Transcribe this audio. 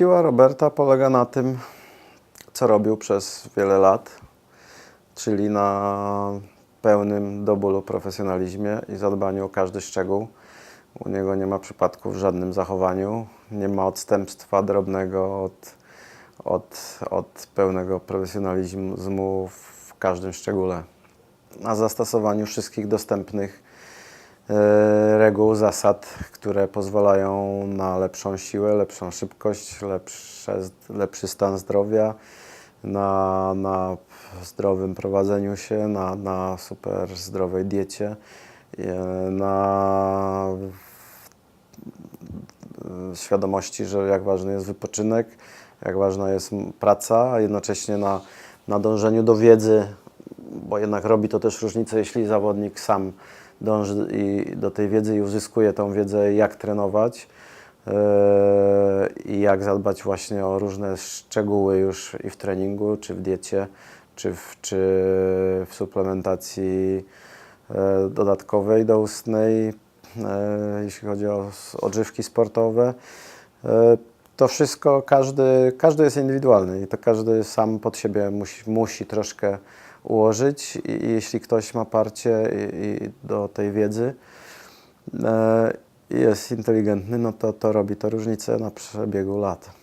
Siła Roberta polega na tym, co robił przez wiele lat, czyli na pełnym do bólu profesjonalizmie i zadbaniu o każdy szczegół. U niego nie ma przypadków w żadnym zachowaniu, nie ma odstępstwa drobnego od, od, od pełnego profesjonalizmu w każdym szczególe. Na zastosowaniu wszystkich dostępnych reguł, zasad, które pozwalają na lepszą siłę, lepszą szybkość, lepsze, lepszy stan zdrowia, na, na zdrowym prowadzeniu się, na, na super zdrowej diecie, e, na e, świadomości, że jak ważny jest wypoczynek, jak ważna jest praca, a jednocześnie na, na dążeniu do wiedzy, bo jednak robi to też różnicę, jeśli zawodnik sam dąży do tej wiedzy i uzyskuje tą wiedzę, jak trenować yy, i jak zadbać właśnie o różne szczegóły już i w treningu, czy w diecie, czy w, czy w suplementacji e, dodatkowej doustnej, e, jeśli chodzi o odżywki sportowe. E, To wszystko, każdy, każdy jest indywidualny i to każdy sam pod siebie musi, musi troszkę ułożyć i, jeśli ktoś ma parcie i, i do tej wiedzy e, i jest inteligentny, no to, to robi to różnicę na przebiegu lat.